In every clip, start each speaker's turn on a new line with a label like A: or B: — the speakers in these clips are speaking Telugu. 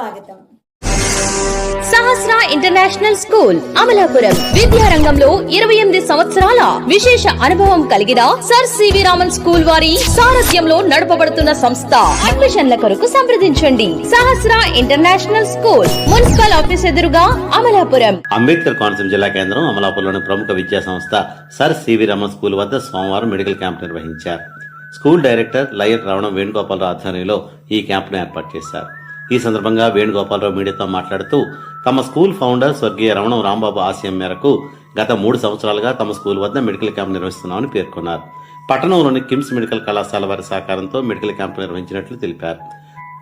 A: స్వాగతం.
B: Sahasra international school Amalapuram. విద్యారంగంలో ఇరవై ఎనిమిది సంవత్సరాల విశేష అనుభవం కలిగిన సర్ సివి రామన్ స్కూల్ వారి సారథ్యంలో నడపబడుతున్న సంస్థ. అడ్మిషన్ల కొరకు సంప్రదించండి. Sahasra international school municipal office ఎదురుగా అమలాపురం.
C: అంబేద్కర్ కోనసీమ జిల్లా కేంద్రం అమలాపురంలోని ప్రముఖ విద్యా సంస్థ సర్ సివి రమణ స్కూల్ వద్ద సోమవారం మెడికల్ క్యాంప్ నిర్వహించారు. School director lion Ravanam Venugopala Rao ఆధ్వర్యంలో ఈ క్యాంపును ఏర్పాటు చేశారు. ఈ సందర్భంగా వేణుగోపాలరావు మీడియాతో మాట్లాడుతూ తమ స్కూల్ ఫౌండర్ స్వర్గీయ రమణం రాంబాబు ఆశయం మేరకు గత మూడు సంవత్సరాలుగా తమ స్కూల్ వద్ద మెడికల్ క్యాంప్ నిర్వహిస్తున్నామని పేర్కొన్నారు. పట్టణంలోని కిమ్స్ మెడికల్ కళాశాల వారి సహకారంతో మెడికల్ క్యాంప్ నిర్వహించినట్లు తెలిపారు.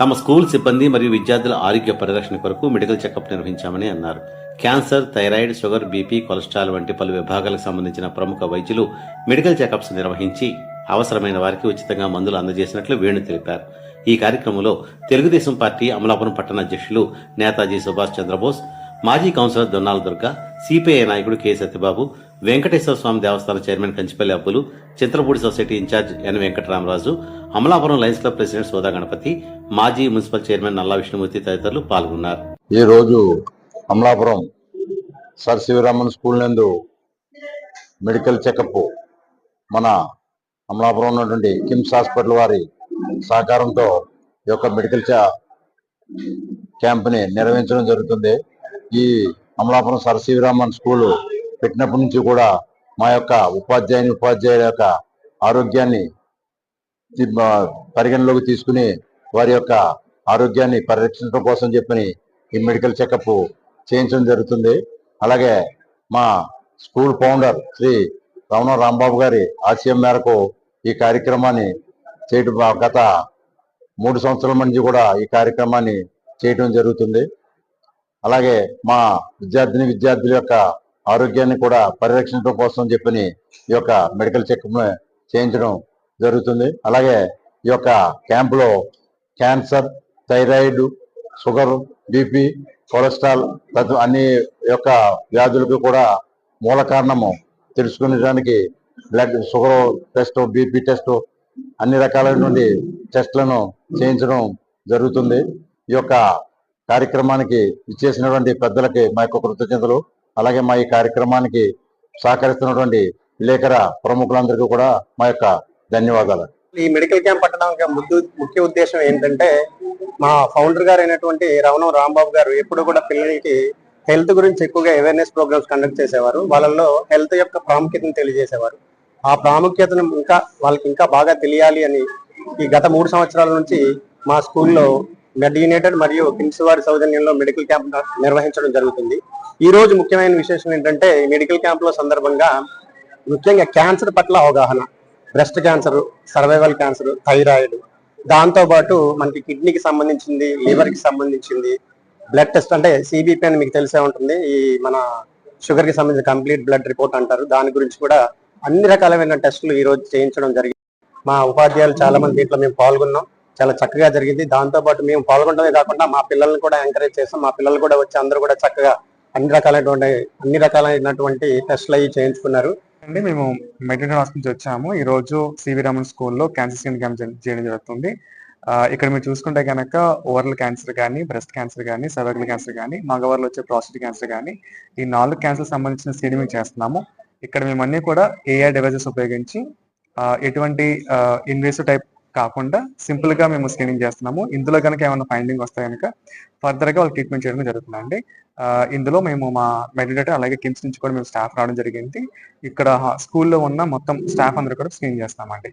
C: తమ స్కూల్ సిబ్బంది మరియు విద్యార్థుల ఆరోగ్య పరిరక్షణ కొరకు మెడికల్ చెకప్ నిర్వహించామని అన్నారు. Cancer thyroid sugar BP cholesterol వంటి పలు విభాగాలకు సంబంధించిన ప్రముఖ వైద్యులు మెడికల్ చెకప్స్ నిర్వహించి అవసరమైన వారికి ఉచితంగా మందులు అందజేసినట్లు వేణు తెలిపారు. ఈ కార్యక్రమంలో తెలుగుదేశం పార్టీ అమలాపురం పట్టణ అధ్యక్షులు నేతాజీ సుభాష్ చంద్రబోస్ మాజీ కౌన్సిలర్ దొన్నాల దుర్గ సిపిఐ నాయకుడు కె సత్యబాబు వెంకటేశ్వర స్వామి దేవస్థానం chairman Kanchipalli Abbulu Chintalapudi society incharge N Venkataramaraju Amalapuram Lions club president Soda Ganapathi మాజీ మున్సిపల్ చైర్మన్ నల్లా విష్ణుమూర్తి తదితరులు పాల్గొన్నారు.
D: ఈ రోజు అమలాపురం సర్ శివరామన్ స్కూల్ నందు మెడికల్ చెకప్ మన అమలాపురం ఉన్నటువంటి కిమ్స్ హాస్పిటల్ వారి సహకారంతో ఈ యొక్క మెడికల్ క్యాంప్ని నిర్వహించడం జరుగుతుంది. ఈ అమలాపురం సర్ శివరామన్ స్కూల్ పెట్టినప్పటి నుంచి కూడా మా యొక్క ఉపాధ్యాయుని ఉపాధ్యాయుల యొక్క ఆరోగ్యాన్ని పరిగణలోకి తీసుకుని వారి యొక్క ఆరోగ్యాన్ని పరిరక్షించడం కోసం చెప్పని ఈ మెడికల్ చెకప్ చేయించడం జరుగుతుంది. అలాగే మా స్కూల్ ఫౌండర్ శ్రీ రమణ రాంబాబు గారి ఆశయం మేరకు ఈ కార్యక్రమాన్ని చేయడం గత మూడు సంవత్సరాల నుంచి కూడా ఈ కార్యక్రమాన్ని చేయటం జరుగుతుంది. అలాగే మా విద్యార్థిని విద్యార్థుల యొక్క ఆరోగ్యాన్ని కూడా పరిరక్షించడం కోసం చెప్పని ఈ యొక్క మెడికల్ చెకప్ చేయించడం జరుగుతుంది. అలాగే ఈ యొక్క క్యాంపులో cancer thyroid sugar BP cholesterol అన్ని యొక్క వ్యాధులకు కూడా మూల కారణము తెలుసుకునేదానికి blood sugar test BP test అన్ని రకాలైనటువంటి టెస్ట్లను చేయించడం జరుగుతుంది. ఈ యొక్క కార్యక్రమానికి ఇచ్చేసినటువంటి పెద్దలకి మా యొక్క కృతజ్ఞతలు. అలాగే మా ఈ కార్యక్రమానికి సహకరిస్తున్నటువంటి విలేకర ప్రముఖులందరికీ కూడా మా యొక్క ధన్యవాదాలు.
E: ఈ మెడికల్ క్యాంప్ పట్టడానికి ముఖ్య ఉద్దేశం ఏంటంటే మా ఫౌండర్ గారు అయినటువంటి రవణం రాంబాబు గారు ఎప్పుడు కూడా పిల్లలకి హెల్త్ గురించి ఎక్కువగా అవేర్నెస్ ప్రోగ్రామ్స్ కండక్ట్ చేసేవారు. వాళ్ళల్లో హెల్త్ యొక్క ప్రాముఖ్యతను తెలియజేసేవారు. ఆ ప్రాముఖ్యతను ఇంకా వాళ్ళకి ఇంకా బాగా తెలియాలి అని ఈ గత మూడు సంవత్సరాల నుంచి మా స్కూల్లో మెడినేటెడ్ మరియు కిమ్స్ వారి సౌజన్యంలో మెడికల్ క్యాంప్ నిర్వహించడం జరుగుతుంది. ఈ రోజు ముఖ్యమైన విశేషం ఏంటంటే మెడికల్ క్యాంప్లో సందర్భంగా ముఖ్యంగా క్యాన్సర్ పట్ల అవగాహన breast cancer survival cancer thyroid దాంతో పాటు మనకి కిడ్నీకి సంబంధించింది లివర్కి సంబంధించింది బ్లడ్ టెస్ట్ అంటే సిబిపి అని మీకు తెలిసే ఉంటుంది. ఈ మన షుగర్కి సంబంధించిన కంప్లీట్ బ్లడ్ రిపోర్ట్ అంటారు. దాని గురించి కూడా అన్ని రకాలైన టెస్టులు ఈ రోజు చేయించడం జరిగింది. మా ఉపాధ్యాయులు చాలా మంది దీంట్లో మేము పాల్గొన్నాం. చాలా చక్కగా జరిగింది. దాంతో పాటు మేము పాల్గొనడమే కాకుండా మా పిల్లల్ని కూడా ఎంకరేజ్ చేస్తాం మా పిల్లలు కూడా వచ్చి అందరూ కూడా చక్కగా అన్ని రకాలైనటువంటి అన్ని రకాలైనటువంటి టెస్టులు అవి చేయించుకున్నారు.
F: అండి మేము మెడిటల్ హాస్పిటల్ వచ్చాము. ఈ రోజు సివి రామన్ స్కూల్లో క్యాన్సర్ స్క్రీన్ క్యాంప్ చేయడం జరుగుతుంది. ఇక్కడ మీరు చూసుకుంటే కనుక ఓవరల్ క్యాన్సర్ కానీ బ్రెస్ట్ క్యాన్సర్ కానీ సర్వైకల్ క్యాన్సర్ కానీ మగవారిలో వచ్చే ప్రాస్టేట్ క్యాన్సర్ కానీ ఈ నాలుగు క్యాన్సర్ సంబంధించిన స్క్రీనింగ్ చేస్తున్నాము. ఇక్కడ మేము అన్ని కూడా ఏఐ డివైజెస్ ఉపయోగించి ఎటువంటి ఇన్వేసివ్ టైప్ కాకుండా సింపుల్గా మేము స్క్రీనింగ్ చేస్తున్నాము. ఇందులో కనుక ఏమైనా ఫైండింగ్ వస్తే కనుక ఫర్దర్గా వాళ్ళు ట్రీట్మెంట్ చేయడం జరుగుతుందండి. ఇందులో మేము మా మెడిటేటర్ అలాగే కిమ్స్ నుంచి కూడా మేము స్టాఫ్ రావడం జరిగింది. ఇక్కడ స్కూల్లో ఉన్న మొత్తం స్టాఫ్ అందరూ కూడా స్క్రీన్ చేస్తామండి